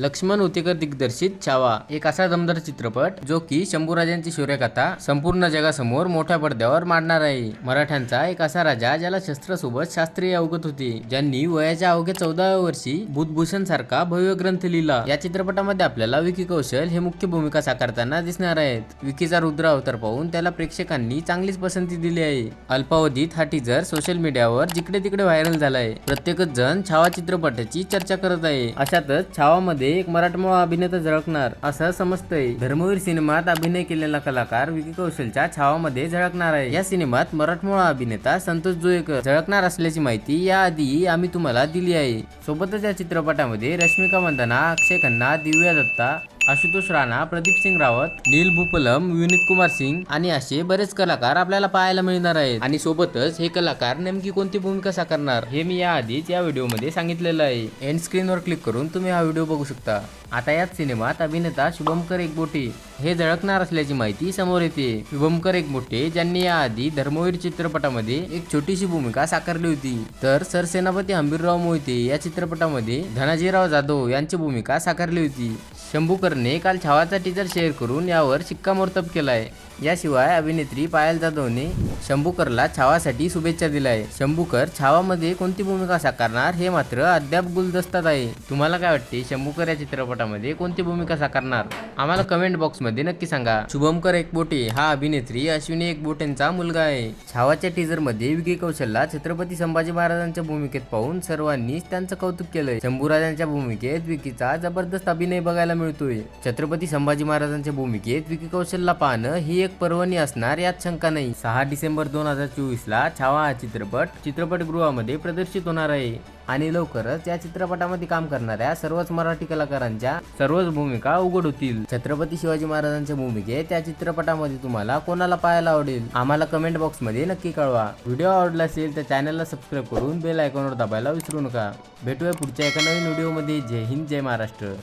लक्ष्मण उतेकर दिग्दर्शित छावा एक असा दमदार चित्रपट जो की शंभूराजांची शौर्यकथा संपूर्ण जगासमोर मोठ्या पडद्यावर मांडणार आहे. मराठ्यांचा एक असा राजा ज्याला शस्त्रासोबत शास्त्रीय अवगत होते ज्यांनी वयाच्या अवघ्या चौदाव्या वर्षी बुधभूषण सारखा भव्य ग्रंथ लिहिला. या चित्रपटामध्ये आपल्याला विकी कौशल हे मुख्य भूमिका साकारताना दिसणार आहेत. विकीचा रुद्र अवतार पाहून त्याला प्रेक्षकांनी चांगलीच पसंती दिली आहे. अल्पावधीत हा टीजर सोशल मीडियावर जिकडे तिकडे व्हायरल झालाय. प्रत्येकच जण छावा चित्रपटाची चर्चा करत आहे. अशातच छावामध्ये एक मराठमोळा अभिनेता झळकणार असं समजतंय. धर्मवीर सिनेमात अभिनय केलेला कलाकार विकी कौशलच्या छावामध्ये झळकणार आहे. या सिनेमात मराठमोळा अभिनेता संतोष जोयकर झळकणार असल्याची माहिती याआधी आम्ही तुम्हाला दिली आहे. सोबतच या चित्रपटामध्ये रश्मिका मंदना अक्षय खन्ना दिव्या दत्ता आशुतोष राणा प्रदीप सिंग रावत नील भूपलम विनीत कुमार सिंग आणि असे बरेच कलाकार आपल्याला पाहायला मिळणार आहेत. आणि सोबतच हे कलाकार नेमकी कोणती भूमिका साकारणार हे मी याआधीच या व्हिडिओमध्ये सांगितलेलं आहे. एंड स्क्रीनवर क्लिक करून तुम्ही हा व्हिडिओ बघू शकता. आता याच सिनेमात अभिनेता शुभमकर एकबोटे हे झळकणार असल्याची माहिती समोर येते. शुभमकर एकबोटे ज्यांनी याआधी धर्मवीर चित्रपटामध्ये एक छोटीशी भूमिका साकारली होती. तर सरसेनापती हंबीरराव मोहिते या चित्रपटामध्ये धनाजीराव जाधव यांची भूमिका साकारली होती. शंभूकरने काल छावाचा टीजर शेअर करून यावर शिक्कामोर्तब केला आहे याशिवाय अभिनेत्री पायल जाधवने शंभूकरला छावासाठी शुभेच्छा दिलाय शंभूकर छावामध्ये कोणती भूमिका साकारणार हे मात्र अद्याप गुलदस्तात आहे. तुम्हाला काय वाटते? शंभूकर या चित्रपटामध्ये कोणती भूमिका साकारणार? आम्हाला कमेंट बॉक्समध्ये नक्की सांगा. शुभमकर एकबोटे हा अभिनेत्री अश्विनी एकबोटेंचा मुलगा आहे. छावाच्या टीजरमध्ये विकी कौशलला छत्रपती संभाजी महाराजांच्या भूमिकेत पाहून सर्वांनीच त्यांचं कौतुक केलंय. शंभूराजांच्या भूमिकेत विकीचा जबरदस्त अभिनय बघायला मिळतोय. छत्रपती संभाजी महाराजांच्या भूमिकेत विकी कौशलला पाहणं ही एक पर्वणी असणार यात शंका नाही. सहा डिसेंबर दोन हजार चोवीस ला छावा हा चित्रपट चित्रपटगृहामध्ये प्रदर्शित होणार आहे. आणि लवकरच या चित्रपटामध्ये काम करणाऱ्या सर्वच मराठी कलाकारांच्या सर्वच भूमिका उघड होतील. छत्रपती शिवाजी महाराजांच्या भूमिकेत त्या चित्रपटामध्ये तुम्हाला कोणाला पाहायला आवडेल? आम्हाला कमेंट बॉक्समध्ये नक्की कळवा. व्हिडिओ आवडला असेल तर चॅनलला सबस्क्राईब करून बेल आयकॉनवर दाबायला विसरू नका. भेटूया पुढच्या एका नवीन व्हिडिओमध्ये. जय हिंद जय महाराष्ट्र.